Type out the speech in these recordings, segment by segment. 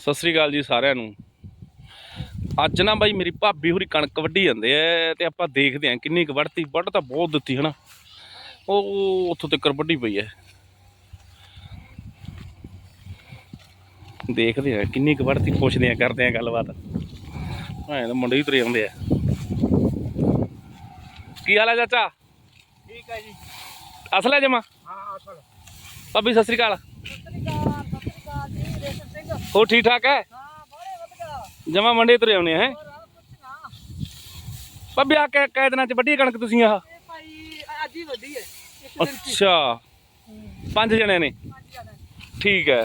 ਸਤਿ ਸ੍ਰੀ ਅਕਾਲ ਜੀ ਸਾਰਿਆਂ ਨੂੰ। ਅੱਜ ਨਾ ਬਾਈ ਮੇਰੀ ਭਾਬੀ ਹੋਰੀ ਕਣਕ ਵੱਢੀ ਜਾਂਦੇ ਐ ਤੇ ਆਪਾਂ ਦੇਖਦੇ ਆਂ ਕਿੰਨੀ ਕੁ ਵੱਢਤੀ। ਵੱਢ ਤਾਂ ਬਹੁਤ ਦਿੱਤੀ ਹਨਾ। ਉਹ ਉੱਥੋਂ ਤੱਕ ਵੱਢੀ ਪਈ ਐ। ਦੇਖਦੇ ਆਂ ਕਿੰਨੀ ਕੁ ਵੱਢਤੀ ਪੁੱਛਦੇ ਆਂ ਕਰਦੇ ਆਂ ਗੱਲਬਾਤ। ਐਂ ਤਾਂ ਮੁੰਡੇ ਹੀ ਤੁਰੇ ਆਉਂਦੇ ਆ ਕੀ ਹਾਲ ਹੈ ਚਾਚਾ? ਠੀਕ ਹੈ ਜੀ। ਅਸਲ ਹੈ ਜਮਾ? ਹਾਂ ਅਸਲ। ਭਾਬੀ ਸਤਿ ਸ੍ਰੀ ਅਕਾਲ। ਹੋ ਠੀਕ ਠਾਕ ਹੈ? ਹਾਂ ਬੜੇ ਵਧੀਆ। ਜਮਾ ਮੰਡੇ ਤੁਰੇ ਆਉਣੇ ਹੈ? ਹੋਰ ਆ ਕੈ ਕੈ ਦਿਨਾਂ ਚ ਵੱਢੀ ਕਣਕ ਤੁਸੀਂ ਆਹ? ਅੱਜ ਹੀ ਵੱਡੀ ਹੈ ਅੱਛਾ। ਪੰਜ ਜਣੇ ਨੇ? ਠੀਕ ਹੈ।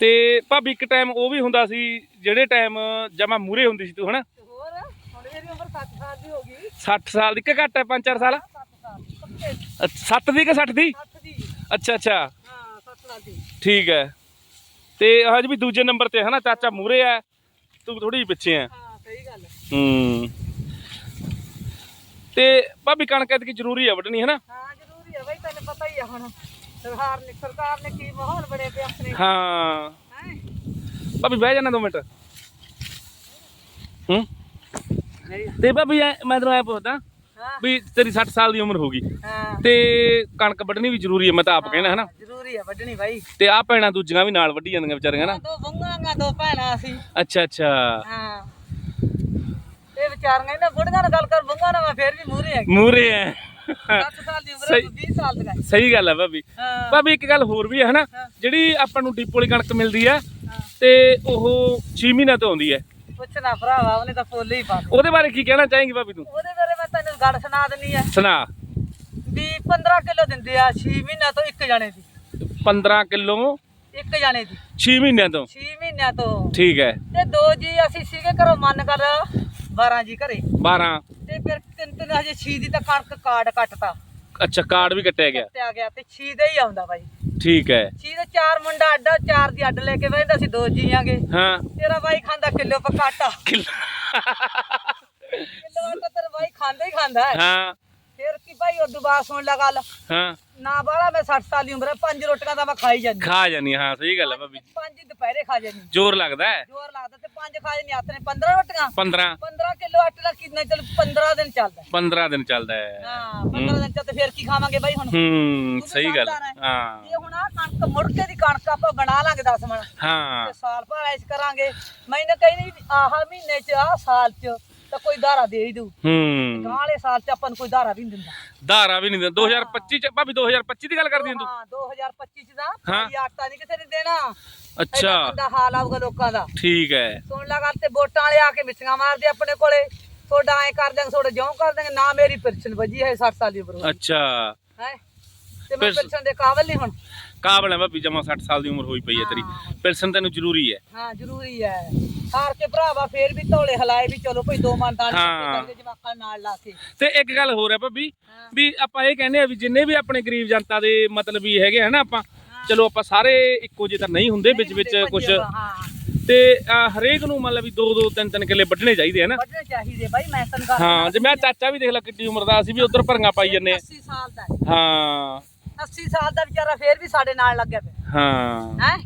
ਤੇ ਭਾਬੀ ਇੱਕ ਟਾਈਮ ਉਹ ਵੀ ਹੁੰਦਾ ਸੀ ਜਿਹੜੇ ਟਾਈਮ ਜਮਾ ਮੂਰੇ ਹੁੰਦੀ ਸੀ ਤੂੰ ਹਨਾ? ਹੋਰ ਹੁਣ ਮੇਰੀ ਉਮਰ 60 ਸਾਲ ਦੀ ਹੋ ਗਈ। 60 ਸਾਲ ਦੀ ਕਿ ਘੱਟ ਹੈ 5-4 ਸਾਲ? 7 ਸਾਲ ਪੱਕੇ। 7 ਦੀ ਕਿ 60 ਦੀ? 60 ਦੀ। ਅੱਛਾ ਅੱਛਾ। ਹਾਂ 7 ਸਾਲ ਦੀ। ਠੀਕ ਹੈ। ਤੇ ਹਜ ਵੀ ਦੂਜੇ ਨੰਬਰ ਤੇ ਹਨਾ ਚਾਚਾ ਮੂਰੇ ਹੈ ਤੂੰ ਥੋੜੀ ਜਿਹੀ ਪਿੱਛੇ ਹੈ। ਹਾਂ ਸਹੀ ਗੱਲ ਹੈ। ਹੂੰ। ਤੇ ਭਾਬੀ ਕਣਕ ਐਤਕੀ ਜ਼ਰੂਰੀ ਹੈ ਵੱਢਣੀ ਹਨਾ ਹਾਂ ਜ਼ਰੂਰੀ ਹੈ ਬਈ ਤੈਨੂੰ ਪਤਾ ਹੀ ਆ ਹੁਣ। ਸਰਕਾਰ ਨੇ ਸਰਕਾਰ ਨੇ ਕੀ ਮਾਹੌਲ ਬਣੇ ਪਿਆ ਆਪਣੇ। ਹਾਂ। ਹੈ? ਭਾਬੀ ਬਹਿ ਜਾਣਾ ਦੋ ਮਿੰਟ। ਹੂੰ। ਤੇ ਭਾਬੀ ਮੈਂ ਤੈਨੂੰ ਐ ਪੁੱਛਦਾ ਹਾਂ ਵੀ ਤੇਰੀ 60 ਸਾਲ ਦੀ ਉਮਰ ਹੋ ਗਈ। ਹਾਂ। ਤੇ ਕਣਕ ਵੱਢਣੀ ਵੀ ਜ਼ਰੂਰੀ ਹੈ ਮੈਂ ਤਾਂ ਆਪ ਕਹਿਣਾ ਹਨਾ? ਜ਼ਰੂਰੀ ਹੈ ਵੱਢਣੀ ਬਾਈ। ਤੇ ਆ ਭੈਣਾਂ ਦੂਜੀਆਂ ਵੀ ਨਾਲ ਵੱਢੀ ਜਾਂਦੀਆਂ ਵਿਚਾਰੀਆਂ ਨਾ ਦੋ ਬੰਗਾਂਗਾ ਦੋ ਭੈਣਾਂ ਸੀ ਅੱਛਾ ਅੱਛਾ। ਹਾਂ। ਇਹ ਵਿਚਾਰੀਆਂ ਇਹਨਾਂ ਬੁੜੀਆਂ ਨਾਲ ਗੱਲ ਕਰ ਬੰਗਾ ਨਾ ਮੈਂ ਫੇਰ ਵੀ ਮੂਰੇ ਐ। 7 ਸਾਲ ਦੀ ਉਮਰ ਹੈ ਸਹੀ। ਤੂੰ 20 ਸਾਲ ਦਾ ਹੈ। ਸਹੀ ਗੱਲ ਹੈ ਭਾਬੀ। ਭਾਬੀ ਇੱਕ ਗੱਲ ਹੋਰ ਵੀ ਹੈ ਹਨਾ। ਜਿਹੜੀ ਆਪਾਂ ਨੂੰ ਡੀਪੋ ਵਾਲੀ ਕਣਕ ਮਿਲਦੀ ਹੈ। ਤੇ ਉਹ 6 ਮਹੀਨਿਆਂ ਤੋਂ ਆਉਂਦੀ ਹੈ ਪੁੱਛਣਾ ਭਰਾਵਾ ਉਹਨੇ ਤਾਂ ਫੁੱਲ ਹੀ ਪਾ। ਉਹਦੇ ਬਾਰੇ ਕੀ ਕਹਿਣਾ ਚਾਹੇਂਗੀ ਭਾਬੀ ਤੂੰ? ਉਹਦੇ ਬਾਰੇ ਤੈਨੂੰ ਗੱਲ ਸੁਣਾ ਦਿੰਨੀ ਆ। ਸੁਣਾ। ਵੀ 15 ਕਿਲੋ ਦਿੰਦੇ ਆ 6 ਮਹੀਨਿਆਂ ਤੋਂ ਇੱਕ ਜਣੇ ਦੀ। 15 ਕਿਲੋ ਇੱਕ ਜਣੇ ਦੀ। 6 ਮਹੀਨਿਆਂ ਤੋਂ? 6 ਮਹੀਨਿਆਂ ਤੋਂ। ਠੀਕ ਹੈ। ਤੇ ਦੋ ਜੀ ਅਸੀਂ ਸੀਗੇ ਘਰੋਂ ਮੰਨ ਕਰ 12 ਜੀ ਘਰੇ। 12 ਤੇ ਫਿਰ ਤਿੰਨ ਤਿੰਨ ਹਜੇ 6 ਦੀ ਤਾਂ ਕਣਕ ਕਾਰਡ ਕੱਟਤਾ। ਅੱਛਾ ਕਾਰਡ ਵੀ ਕੱਟਿਆ ਗਿਆ। ਤੇ ਆ ਗਿਆ ਤੇ 6 ਦੇ ਹੀ ਆਉਂਦਾ ਬਾਈ। ਠੀਕ ਹੈ। 6 ਦੇ ਚਾਰ ਮੁੰਡਾ ਅੱਡਾ ਚਾਰ ਦੀ ਅੱਡ ਲੈ ਕੇ ਬੈਠਦਾ ਸੀ ਦੋ ਜੀਆਂਗੇ। ਹਾਂ। ਤੇਰਾ ਬਾਈ ਖਾਂਦਾ ਕਿਲੋ ਪਕਾਟਾ। ਕਿੱਲ- ਖਾਂਦਾ ਹੀ ਖਾਂਦਾ ਹੈ। ਹਾਂ। ਫਿਰ ਕੀ ਭਾਈ ਉਹ ਦੁਬਾਰਾ ਸੁਣ ਲਾ ਗੱਲ। ਹਾਂ। ਨਾ ਬਾਲਾ ਮੈਂ 60 ਸਾਲ ਦੀ ਉਮਰ ਹੈ ਪੰਜ ਰੋਟੀਆਂ ਤਾਂ ਮੈਂ ਖਾਈ ਜਾਂਦੀ ਖਾ ਜਾਨੀ ਹਾਂ ਸਹੀ ਗੱਲ ਹੈ ਭਾਬੀ ਪੰਜ ਦੁਪਹਿਰੇ ਖਾ ਜਾਂਦੀ ਜ਼ੋਰ ਲੱਗਦਾ ਹੈ? ਜ਼ੋਰ ਲੱਗਦਾ ਤੇ ਪੰਜ ਖਾ ਜਾਂਦੀ ਹੱਥ ਨੇ 15 ਰੋਟੀਆਂ? 15 15 ਕਿਲੋ ਆਟੇ ਦਾ ਕਿੰਨਾ ਚਲ 15 ਦਿਨ ਚੱਲਦਾ ਹੈ। 15 ਦਿਨ ਚੱਲਦਾ ਹੈ। ਹਾਂ 15 ਦਿਨ ਚੱਲ ਤੇ ਫਿਰ ਕੀ ਖਾਵਾਂਗੇ ਬਾਈ ਹੁਣ? ਹੂੰ ਸਹੀ ਗੱਲ ਹੈ। ਹਾਂ। ਜੇ ਹੁਣ ਆ ਕਣਕ ਮੁੜ ਕੇ ਦੀ ਕਣਕ ਆਪਾਂ ਬਣਾ ਲਾਂਗੇ 10 ਮਣ ਹਾਂ। ਤੇ ਸਾਲ ਭਰ ਐਸ਼ ਕਰਾਂਗੇ। ਮੈਨੂੰ ਕਹਿੰਦੀ ਆਹ ਮਹੀਨੇ ਚ ਆਹ ਸਾਲ ਚ ਤਾਂ ਕੋਈ ਧਾਰਾ ਦੇ ਹੀ ਦੂ ਹੂੰ। ਗਾਂ ਵਾਲੇ ਸਾਲ ਚ ਆਪਾਂ ਨੂੰ ਕੋਈ ਧਾਰਾ ਵੀ ਨਹੀਂ ਦਿੰਦਾ। ਧਾਰਾ ਵੀ ਨਹੀਂ ਦਿੰਦਾ। 2025 ਚ ਭਾਬੀ 2025 ਦੀ ਗੱਲ ਕਰਦੀ ਆਂ ਤੂੰ? ਹਾਂ 2025 ਚ ਦਾ ਹਾਂ। ਭਾਈ ਆਟਾ ਨਹੀਂ ਕਿਸੇ ਨੇ ਦੇਣਾ। ਅੱਛਾ। ਦਾ ਹਾਲ ਆਊਗਾ ਲੋਕਾਂ ਦਾ। ਠੀਕ ਹੈ ਸੁਣ ਲਾ ਗੱਲ ਤੇ ਵੋਟਾਂ ਵਾਲੇ ਆ ਕੇ ਮਿੱਠੀਆਂ ਮਾਰਦੇ ਆਪਣੇ ਕੋਲੇ। ਤੁਹਾਡਾ ਐ ਕਰ ਦਾਂਗੇ ਤੁਹਾਡੇ ਜਿਉਂ ਕਰ ਦਾਂਗੇ ਨਾ ਮੇਰੀ ਪਿਰਛਨ ਵੱਜੀ ਹੈ 60 ਸਾਲ ਦੀ ਉਮਰ ਹੋਈ। ਅੱਛਾ। ਹੈ? ਤੇ ਮੈਂ ਪਿਰਛ- ਪਿਰਛਨ ਦੇ ਕਾਬਲ ਨਹੀਂ ਹੁਣ। ਕਾਬਲ ਹੈ ਭਾਬੀ ਜਮਾ 60 ਸਾਲ ਦੀ ਉਮਰ ਹੋਈ ਪਈ ਹੈ ਤੇਰੀ। ਹਾਂ। ਪਿਲਸਨ ਤੈਨੂੰ ਜ਼ਰੂਰੀ ਹੈ ਹਾਂ ਜ਼ਰੂਰੀ ਹੈ ਹਾਰ ਕੇ ਭਰਾਵਾ ਫੇਰ ਵੀ ਧੋਲੇ ਹਲਾਏ ਵੀ ਚਲੋ ਭਈ ਦੋ ਮਨ ਦਾਲ ਹਾਂ। ਜਵਾਕਾਂ ਨਾਲ ਲਾ ਕੇ। ਤੇ ਇੱਕ ਗੱਲ ਹੋਰ ਹੈ ਭਾਬੀ ਹਾਂ। ਵੀ ਆਪਾਂ ਇਹ ਕਹਿੰਦੇ ਆ ਵੀ ਜਿੰਨੇ ਵੀ ਆਪਣੇ ਗਰੀਬ ਜਨਤਾ ਦੇ ਮਤਲਬ ਵੀ ਹੈਗੇ ਹਨਾ ਆਪਾਂ ਚਲੋ ਆਪਾਂ ਸਾਰੇ ਇੱਕੋ ਜਿਹੇ ਤਾਂ ਨਹੀਂ ਹੁੰਦੇ ਵਿੱਚ ਵਿੱਚ ਕੁਝ ਹਾਂ। ਤੇ ਅਹ, ਹਰੇਕ ਨੂੰ ਮਤਲਬ ਵੀ ਦੋ ਦੋ ਤਿੰਨ ਤਿੰਨ ਕਿੱਲੇ ਵੱਢਣੇ ਚਾਹੀਦੇ ਹਨਾ ਵੱਢਣੇ ਚਾਹੀਦੇ ਬਾਈ ਮੈਂ ਤੈਨੂੰ ਹਾਂ ਜੇ ਮੈਂ ਚਾਚਾ ਵੀ ਦੇਖ ਲੈ ਕਿੱਡੀ ਉਮਰ ਦਾ ਅਸੀਂ ਵੀ ਉਧਰ ਭਰੀਆਂ ਪਾਈ ਜੰਨੇ 80 ਸਾਲ ਦਾ ਹੈ। ਹਾਂ। 80 ਸਾਲ ਦਾ ਵਿਚਾਰਾ ਫੇਰ ਵੀ ਸਾਡੇ ਨਾਲ ਲੱਗਿਆ ਪਿਆ। ਹਾਂ। ਹੈ?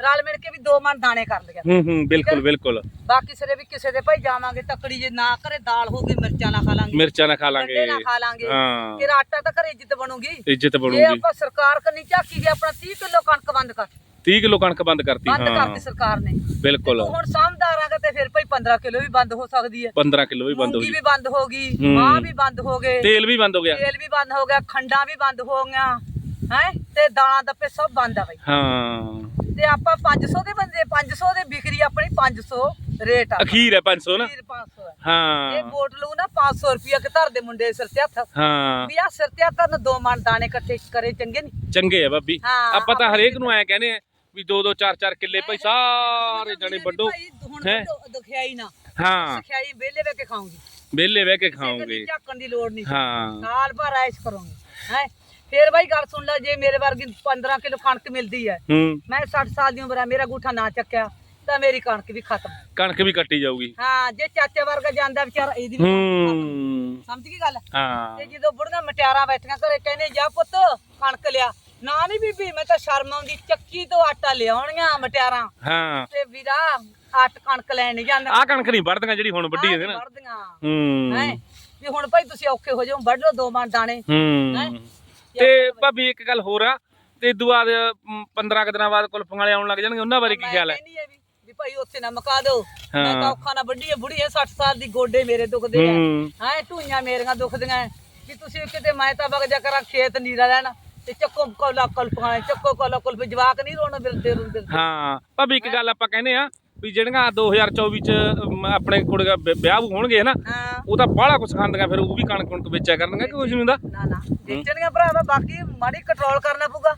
ਰਲ ਮਿਲ ਕੇ ਵੀ ਦੋ ਮਨ ਦਾਣੇ ਕਰ ਲਿਆ ਹੂੰ ਹੂੰ ਬਿਲਕੁਲ ਬਿਲਕੁਲ। ਬਾਕੀ ਸਿਰੇ ਵੀ ਕਿਸੇ ਦੇ ਭਾਈ ਜਾਵਾਂਗੇ ਤਕੜੀ ਜੇ ਨਾ ਕਰੇ ਦਾਲ ਹੋਊਗੀ ਮਿਰਚਾਂ ਨਾ ਖਾ ਲਾਂਗੇ ਮਿਰਚਾਂ ਨਾ ਖਾ ਲਾਂਗੇ ਨਾ ਖਾ ਲਾਂਗੇ ਹਾਂ। ਫਿਰ ਆਟਾ ਤਾਂ ਘਰੇ ਇੱਜ਼ਤ ਬਣੂਗੀ। ਇੱਜ਼ਤ ਬਣੂਗੀ। ਆਪਾਂ ਸਰਕਾਰ ਕੰਨੀ ਝਾਕੀ ਜੇ ਆਪਣਾ 30 ਕਿਲੋ ਕਣਕ ਬੰਦ ਕਰ 30 ਕਿਲੋ ਕਣਕ ਬੰਦ ਕਰਤੀ ਬੰਦ ਹਾਂ। ਕਰਤੀ ਸਰਕਾਰ ਨੇ। ਬਿਲਕੁਲ। ਹੁਣ ਸਮਝਦਾਰਾਂਗਾ ਤੇ ਫਿਰ ਭਾਈ 15 ਕਿਲੋ ਵੀ ਬੰਦ ਹੋ ਸਕਦੀ ਹੈ। 15 ਕਿਲੋ ਵੀ ਬੰਦ ਹੋ ਗਈ। ਵੀ ਬੰਦ ਹੋ ਗਈ। ਮਾਂ ਵੀ ਬੰਦ ਹੋ ਗਏ। ਤੇਲ ਵੀ ਬੰਦ ਹੋ ਗਿਆ। ਤੇਲ ਵੀ ਬੰਦ ਹੋ ਗਿਆ ਖੰਡਾਂ ਵੀ ਬੰਦ ਹੋ ਗਈਆਂ। ਹੈ? ਤੇ ਦਾਲਾਂ ਦੱਪੇ ਸਭ ਬੰਦ ਆ ਬਈ। ਹਾਂ। ਤੇ ਆਪਾਂ 500 ਦੇ ਬੰਦੇ 500 ਦੇ ਵਿਕਰੀ ਆਪਣੀ 500 ਰੇਟ ਆ। ਅਖੀਰ ਹੈ 500 ਨਾ? ਅਖੀਰ 500 ਹੈ। ਇਹ ਹਾਂ ਵੋਟ ਲੂ ਨਾ 500 ਰੁਪਿਆ ਕਿ ਧਰ ਦੇ ਮੁੰਡੇ ਸਿਰ ਤੇ ਹੱਥ ਹਾਂ। ਵੀ ਆ ਸਿਰ ਤੇ ਹੱਥ ਨੂੰ ਦੋ ਮਣ ਦਾਣੇ ਇਕੱਠੇ ਕਰੇ ਚੰਗੇ ਨਹੀਂ? ਚੰਗੇ ਆ ਹਾਂ, ਆਪਾਂ ਤਾਂ ਹਰੇਕ ਨੂੰ ਐ ਕਹਿੰਦੇ ਆ ਵੀ ਦੋ ਦੋ ਚਾਰ ਚਾਰ ਕਿੱਲੇ ਭਾਈ ਸਾਰੇ ਜਣੇ ਵੱਡੋ। ਹੈਂ? ਦੁਖਿਆਈ ਨਾ। ਹਾਂ। ਸਖਿਆਈ ਵਿਹਲੇ ਵੇ ਕੇ ਖਾਉਂਗੀ ਵਿਹਲੇ ਬਹਿ ਕੇ ਖਾਓਗੇ ਝਾਕਣ ਦੀ ਲੋੜ ਨਹੀਂ। ਹਾਂ। ਸਾਲ ਭਰ ਐਸ਼ ਕਰੋਗੇ। ਹੈ? ਫੇਰ ਬਾਈ ਗੱਲ ਸੁਣ ਲੈ ਜੇ ਮੇਰੇ ਵਰਗੀ 15 ਕਿਲੋ ਕਣਕ ਮਿਲਦੀ ਹੈ ਹੂੰ। ਮੈਂ 60 ਸਾਲ ਦੀ ਉਮਰ ਆ ਮੇਰਾ ਗੂਠਾ ਨਾ ਚੱਕਿਆ ਤਾਂ ਮੇਰੀ ਕਣਕ ਵੀ ਖਤਮ। ਕਣਕ ਵੀ ਕੱਟੀ ਜਾਊਗੀ। ਹਾਂ ਜੇ ਚਾਚੇ ਵਰਗਾ ਜਾਂਦਾ ਵਿਚਾਰਾ ਇਹਦੀ ਵੀ ਕਣਕ ਖਤਮ। ਹੂੰ। ਸਮਝ ਗਈ ਗੱਲ? ਹਾਂ। ਤੇ ਜਦੋਂ ਬੁੜੀਆਂ ਮਟਿਆਰਾਂ ਬੈਠੀਆਂ ਘਰੇ ਕਹਿੰਦੇ ਜਾ ਪੁੱਤ ਕਣਕ ਲਿਆ। ਨਾ ਨਹੀਂ ਬੀਬੀ ਮੈਂ ਤਾਂ ਸ਼ਰਮ ਆਉਂਦੀ ਚੱਕੀ ਤੋਂ ਆਟਾ ਲਿਆਉਣੀਆਂ ਮਟਿਆਰਾਂ। ਹਾਂ। ਤੇ ਵੀਰਾ ਆਟ ਕਣਕ ਲੈਣ ਨਹੀਂ ਜਾਂਦਾ। ਆਹ ਕਣਕ ਨਹੀਂ ਵੜਦੀਆਂ ਜਿਹੜੀ ਹੁਣ ਵੱਡੀ ਹੈ ਨਾ। ਵੜਦੀਆਂ ਹੂੰ। ਹੈ? ਵੀ ਹੁਣ ਭਾਈ ਤੁਸੀਂ ਔਖੇ ਹੋ ਜਾਓ ਵੱਢ ਲਓ ਦੋ ਮਣ ਦਾਣੇ। ਹੂੰ? ਤੇ ਭਾਬੀ ਇੱਕ ਗੱਲ ਹੋਰ ਆ ਤੇ ਬਾਅਦ 15 ਕੁ ਦਿਨਾਂ ਬਾਅਦ ਕੁਲਫਾਂ ਵਾਲੇ ਆਉਣ ਲੱਗ ਜਾਣਗੇ ਉਹਨਾਂ ਬਾਰੇ ਕੀ ਖਿਆਲ ਹੈ? ਕਹਿੰਦੀ ਆ ਵੀ ਵੀ ਭਾਈ ਉੱਥੇ ਨਾ ਮਕਾ ਦਿਓ। ਮੈਂ ਹਾਂ। ਤਾਂ ਔਖਾ ਨਾ ਵੱਡੀ ਹੈ ਬੁੜੀ ਹੈ 60 ਸਾਲ ਦੀ ਗੋਡੇ ਮੇਰੇ ਦੁਖਦੇ ਆ। ਹੂੰ। ਹਾਂ ਢੂਈਆਂ ਮੇਰੀਆਂ ਦੁਖਦੀਆਂ ਤੁਸੀਂ ਕਿਤੇ ਮੈਂ ਤਾਂ ਵਗ ਜਾ ਕਰਾਂ ਖੇਤ ਨੀਰਾ ਲੈਣ। ਤੇ ਚੱਕੋ ਕੋਲਾ ਕਲਪਾਂ ਚੱਕੋ ਕੋਲਾ ਕੁਲਪ ਜਵਾਕ ਨਹੀਂ ਰੋਣ ਬਿਲਦੇ ਰੁੰਦੇ ਹਾਂ ਭਾਬੀ ਇੱਕ ਗੱਲ ਆਪਾਂ ਕਹਿੰਦੇ ਆ ਵੀ ਜਿਹੜੀਆਂ 2024 ਚ ਅਮ, ਆਪਣੇ ਕੁੜੀਆਂ ਵਿ- ਵਿਆਹ ਵੂ ਹੋਣਗੇ ਨਾ ਹਾਂ। ਉਹ ਤਾਂ ਬਾਹਲਾ ਕੁਛ ਖਾਂਦੀਆਂ ਫਿਰ ਉਹ ਵੀ ਕਣਕ ਕੁਣਕ ਵੇਚਿਆ ਕਰਨਗੇ ਕਿ ਕੁਛ ਨਹੀਂ ਹੁੰਦਾ? ਨਾ ਨਾ। ਵੇਚਣੀਆਂ ਭਰਾਵਾ ਬਾਕੀ ਮਾੜੀ ਕੰਟਰੋਲ ਕਰਨਾ ਪਊਗਾ।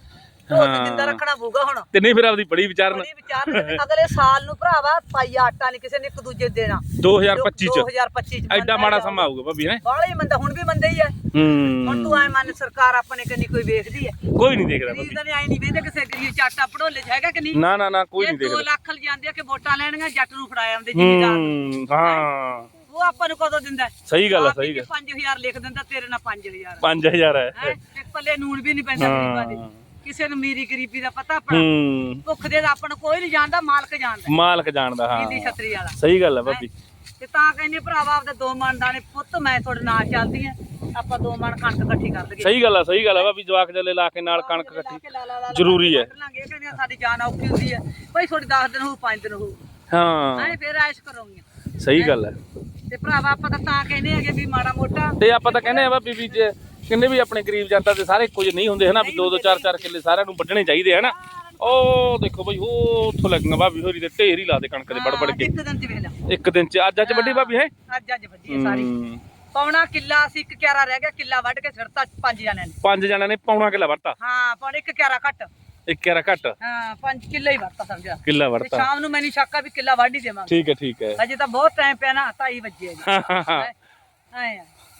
ਤੇ ਜਿੰਦਾ ਰੱਖਣਾ ਪਊਗਾ ਹੁਣ? ਤੇ ਨਹੀਂ ਫਿਰ ਆਪਦੀ ਬੜੀ ਵਿਚਾਰਨ। ਬੜੀ ਵਿਚਾਰ ਕਰਦੇ, ਅਗਲੇ ਸਾਲ ਨੂੰ ਭਰਾਵਾ ਪਾਈ ਆਟਾ ਨਹੀਂ ਕਿਸੇ ਨੇ ਇੱਕ ਦੂਜੇ ਨੂੰ ਦੇਣਾ। 2025 ਚ। 2025 ਚ। ਐਡਾ ਮਾੜਾ ਸਮਾਂ ਆਊਗਾ ਭਾਬੀ ਹੈ? ਬਾਹਲਾ ਹੀ ਮੰਦਾ ਹੁਣ ਵੀ ਮੰਦਾ ਹੀ ਹੈ। ਹੁਣ ਹੂੰ ਤੂੰ ਐ ਮੰਨ ਸਰਕਾਰ ਆਪਣੇ ਕੰਨੀ ਕੋਈ ਵੇਖਦੀ ਹੈ? ਕੋਈ ਨਹੀਂ ਦੇਖਦਾ ਗਰੀਬ ਭਾਬੀ। ਦਾ ਨੇ ਐ ਨਹੀਂ ਵੇਖਦੇ ਕਿਸੇ ਗਰੀਬ ਚਾਟਾ ਪੜੋਲੇ ਚ ਹੈਗਾ ਕਿ ਨਹੀਂ? ਨਾ ਨਾ ਨਾ ਕੋਈ ਨਹੀਂ 2 ਦੇਖਦਾ ਲੱਖ ਲ ਜਾਂਦੇ ਆ ਕਿ ਵੋਟਾਂ ਲੈਣੀਆਂ ਜੱਟ ਨੂੰ ਫੜਾਇਆ ਆਉਂਦੇ ਜ਼ਿਮੀਦਾਰ ਨੂੰ। ਹੂੰ ਹਾਂ। ਉਹ ਆਪਾਂ ਨੂੰ ਕਦੋਂ ਦਿੰਦਾ? ਸਹੀ ਗੱਲ ਆ ਸਹੀ ਗੱਲ। 5000 ਲਿਖ ਦਿੰਦਾ ਤੇਰੇ ਨਾਲ 5000 5000 ਹੈ। ਹੈ? ਤੇ ਪੱਲੇ ਨੂਣ ਵੀ ਨਹੀਂ ਪੈਂਦਾ ਗਰੀਬਾਂ ਦੇ। ਹਾਂ। ਕਿਸੇ ਨੂੰ ਮੀਰੀ ਗਰੀਬੀ ਦਾ ਪਤਾ ਆਪਣਾ। ਹੂੰ। ਭੁੱਖ ਦੇ ਦਾ ਆਪਾਂ ਨੂੰ ਕੋਈ ਨਹੀਂ ਜਾਣਦਾ ਮਾਲਕ ਜਾਣਦਾ। ਮਾਲਕ ਜਾਣਦਾ ਹਾਂ। ਨੀਲੀ ਛਤਰੀ ਵਾਲਾ। ਸਹੀ ਗੱਲ ਆ ਭਾਬੀ। ਤੇ ਤਾਂ ਕਹਿੰਦੇ ਭਰਾਵਾ ਆਪਦੇ ਦੋ ਮਣ ਦਾਣੇ ਪੁੱਤ ਮੈਂ ਤੁਹਾਡੇ ਨਾਲ ਚੱਲਦੀ ਆ। ਆਪਾਂ ਦੋ ਮਣ ਕਣਕ ਇਕੱਠੀ ਕਰ ਲਈਏ। ਸਹੀ ਗੱਲ ਆ ਸਹੀ ਗੱਲ ਆ ਭਾਬੀ ਜਵਾਕ ਜੱਲੇ ਲਾ ਕੇ ਨਾਲ ਕਣਕ ਇਕੱਠੀ ਜ਼ਰੂਰੀ ਹੈ। ਲਾਂਗੇ ਕਹਿੰਦੇ ਸਾਡੀ ਜਾਨ ਔਖੀ ਹੁੰਦੀ ਹੈ ਭਾਈ ਥੋੜੀ 10 ਦਿਨ ਹੋ 5 ਦਿਨ ਹੋ ਹਾਂ। ਐ ਫੇਰ ਐਸ਼ ਕਰੋਗੇ। ਸਹੀ ਗੱਲ ਹੈ? ਤੇ ਭਰਾਵਾ ਆਪਾਂ ਤਾਂ ਤਾਂ ਕਹਿੰਦੇ ਹੈਗੇ ਵੀ ਮਾੜਾ ਮੋਟਾ। ਤੇ ਆਪਾਂ ਤਾਂ ਕਹਿੰਦੇ ਆ ਭਾਬੀ ਵੀ ਜੇ ਕਿੰਨੇ ਵੀ ਆਪਣੇ ਗਰੀਬ ਜਨਤਾ ਦੇ ਸਾਰੇ ਕੁਝ ਨਹੀਂ ਹੁੰਦੇ ਹਨਾ ਵੀ ਦੋ ਦੋ ਚਾਰ ਚਾਰ ਕਿੱਲੇ ਸਾਰਿਆਂ ਨੂੰ ਵੱਢਣੇ ਚਾਹੀਦੇ ਹਨਾ। ਉਹ ਦੇਖੋ ਭਾਈ ਉਹ ਉੱਥੋਂ ਲੱਗੀਆਂ ਭਾਬੀ ਹੋਰੀ ਦੇ ਢੇਰ ਹੀ ਲਾ ਦੇ ਕਣਕ ਦੇ ਵੜ ਵੜ ਕੇ। ਇੱਕ ਦਿਨ ਚ ਵੇਖ ਲਾ। ਇੱਕ ਦਿਨ ਚ ਅੱਜ ਅੱਜ ਵੱਡੀ ਭਾਬੀ ਹੈ? ਅੱਜ ਅੱਜ ਵੱਜੀ ਹੈ ਸਾਰੀ। ਪੌਣਾ ਕਿੱਲਾ ਸੀ ਇੱਕ ਕਿਆਰਾ ਰਹਿ ਗਿਆ ਕਿੱਲਾ ਵੱਢ ਕੇ ਛੜਤਾ ਪੰਜ ਜਣਿਆਂ ਨੇ। ਪੰਜ ਜਣਿਆਂ ਨੇ ਪੌਣਾ ਕਿੱਲਾ ਵੜਤਾ ਹਾਂ ਪੌਣ ਇੱਕ ਕਿਆਰਾ ਘੱਟ। ਇੱਕ ਕਿਹੜਾ ਘੱਟ? ਹਾਂ ਪੰਜ ਕਿੱਲਾ ਹੀ ਵੜਤਾ ਸਮਝਿਆ। ਕਿੱਲਾ ਤੇ ਵੜਤਾ ਸ਼ਾਮ ਨੂੰ ਮੈਨੂੰ ਸ਼ੱਕਾ ਵੀ ਕਿੱਲਾ ਵੱਢ ਹੀ ਦੇਵਾਂਗੇ। ਠੀਕ ਹੈ ਠੀਕ ਹੈ। ਅਜੇ ਤਾਂ ਬਹੁਤ ਟਾਈਮ ਪਿਆ ਨਾ 2:30 ਵਜੇ ਹੈ ਹਾਂ, ਹਾਂ।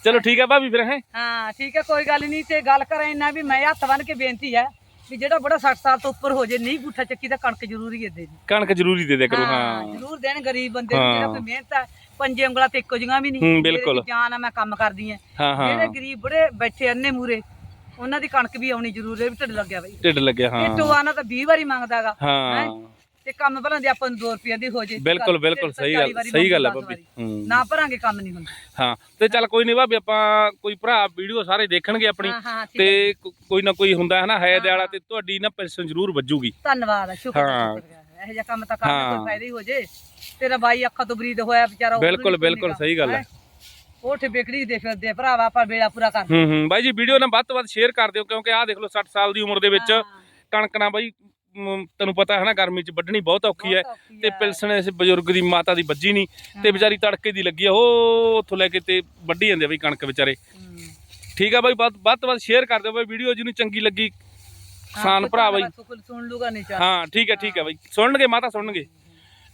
ਚਲੋ ਠੀਕ ਹੈ ਭਾਬੀ ਫਿਰ ਹੈ? ਹਾਂ ਠੀਕ ਹੈ ਕੋਈ ਗੱਲ ਨਹੀਂ ਤੇ ਗੱਲ ਕਰਾਂ ਇੰਨਾ ਵੀ ਮੈਂ ਹੱਥ ਬੰਨ ਕੇ ਬੇਨਤੀ ਹੈ ਵੀ ਜਿਹੜਾ ਬੜਾ 60 ਸਾਲ ਤੋਂ ਉੱਪਰ ਹੋ ਜੇ ਨਹੀਂ ਗੁੱਠਾ ਚੱਕੀ ਤਾਂ ਕਣਕ ਜ਼ਰੂਰੀ ਹੈ ਦੇ ਦੀ। ਕਣਕ ਜ਼ਰੂਰੀ ਦੇ ਦਿਆ ਕਰੋ ਹਾਂ। ਹਾਂ ਜ਼ਰੂਰ ਦੇਣ ਗਰੀਬ ਬੰਦੇ ਨੂੰ ਜਿਹੜਾ ਕੋਈ ਮਿਹਨਤ ਹੈ ਪੰਜੇ ਉਂਗਲਾਂ ਤੇ ਇੱਕੋ ਜਿਹੀਆਂ ਵੀ ਨਹੀਂ। ਹੂੰ, ਬਿਲਕੁਲ। ਜਾਨ ਆ ਮੈਂ ਕੰਮ ਕਰਦੀ ਆ। ਹਾਂ ਜਿਹੜੇ ਹਾਂ ਗਰੀਬ ਬੜੇ ਬੈਠੇ ਅੰਨੇ ਮੂਰੇ ਉਹਨਾਂ ਦੀ ਕਣਕ ਵੀ ਆਉਣੀ ਜ਼ਰੂਰੀ ਹੈ ਵੀ ਢਿੱਡ ਲੱਗਿਆ ਬਈ। ਢਿੱਡ ਲੱਗਿਆ ਇਹ ਹਾਂ ਟੋਆਨਾ ਤਾਂ 20 ਵਾਰੀ ਮੰਗਦਾਗਾ ਹਾਂ? ਤੇ ਕੰਮ ਭਲਾਂ ਦੇ ਆਪਾਂ ਨੂੰ 2 ਰੁਪਏ ਦੀ ਹੋ ਜੇ। ਬਿਲਕੁਲ ਬਿਲਕੁਲ ਸਹੀ ਗੱਲ ਸਹੀ ਗੱਲ ਹੈ ਭਾਬੀ। ਨਾ ਭਰਾਂਗੇ ਕੰਮ ਨਹੀਂ ਹੁੰਦਾ। ਹਾਂ ਤੇ ਚੱਲ ਕੋਈ ਨਹੀਂ ਭਾਬੀ ਆਪਾਂ ਕੋਈ ਭਰਾ ਵੀਡੀਓ ਸਾਰੇ ਦੇਖਣਗੇ ਆਪਣੀ। ਤੇ ਕੋਈ ਨਾ ਕੋਈ ਹੁੰਦਾ ਹੈ ਨਾ ਹੈ ਦੇ ਵਾਲਾ ਤੇ ਤੁਹਾਡੀ ਨਾ ਪੈਨਸ਼ਨ ਜ਼ਰੂਰ ਵੱਜੂਗੀ। ਧੰਨਵਾਦ ਸ਼ੁਕਰ। ਇਹੋ ਜਿਹਾ ਕੰਮ ਤਾਂ ਕਰਨਾ। ਕੋਈ ਫਾਇਦਾ ਹੀ ਹੋ ਜੇ। ਤੇਰਾ ਬਾਈ ਅੱਖਾਂ ਤੋਂ ਬਰੀਦ ਹੋਇਆ ਵਿਚਾਰਾ ਬਿਲਕੁਲ ਬਿਲਕੁਲ ਸਹੀ ਗੱਲ ਹੈ। ਹੈਂ। ਉਹ ਠੇ ਬੇਕੜੀ ਦੇ ਫਿਰਦੇ ਭਰਾਵਾ ਆਪਾਂ ਵੇਲਾ ਪੂਰਾ ਕਰ ਹੂੰ ਹੂੰ। ਬਾਈ ਜੀ ਵੀਡੀਓ ਨਾ ਵੱਧ ਤੋਂ ਵੱਧ ਸ਼ੇਅਰ ਕਰ ਦਿਓ ਕਿਉਂਕਿ ਆਹ ਦੇਖ ਲਓ 60 ਸਾਲ ਦੀ ਉਮਰ ਦੇ ਵਿੱਚ ਕਣਕ ਨਾ ਬਾਈ ਮ, ਤੈਨੂੰ ਪਤਾ ਹੈ ਨਾ ਗਰਮੀ ਚ ਵੱਢਣੀ ਬਹੁਤ ਔਖੀ ਹੈ ਬਹੁਤ ਔਖੀ ਤੇ ਹੈ। ਪਿਲਸਣ ਇਸ ਬਜ਼ੁਰਗ ਦੀ ਮਾਤਾ ਦੀ ਵੱਜੀ ਨਹੀਂ ਤੇ ਵਿਚਾਰੀ ਤੜਕੇ ਦੀ ਲੱਗੀ ਆ ਉਹ ਉੱਥੋਂ ਲੈ ਕੇ ਤੇ ਵੱਢੀ ਜਾਂਦੇ ਆ ਬਈ ਕਣਕ ਵਿਚਾਰੇ। ਠੀਕ ਆ ਬਾਈ ਵੱਧ ਵੱਧ ਤੋਂ ਵੱਧ ਸ਼ੇਅਰ ਕਰ ਦਿਓ ਬਾਈ ਵੀਡੀਓ ਜਿਹਨੂੰ ਚੰਗੀ ਲੱਗੀ ਕਿਸਾਨ ਭਰਾ ਬਾਈ। ਸੁਣ- ਸੁਣ ਲੂਗਾ ਨਹੀਂ ਚਾਹ। ਹਾਂ ਠੀਕ ਹੈ ਠੀਕ ਹੈ ਬਾਈ। ਸੁਣਨਗੇ ਮਾਤਾ ਸੁਣਨਗੇ।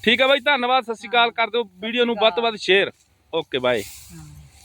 ਠੀਕ ਹੈ ਬਾਈ ਧੰਨਵਾਦ ਸਤਿ ਸ਼੍ਰੀ ਅਕਾਲ ਕਰ ਦਿਓ ਵੀਡੀਓ ਨੂੰ ਵੱਧ ਤੋਂ ਵੱਧ ਸ਼ੇਅਰ ਓਕੇ ਬਾਏ ਹਾਂ।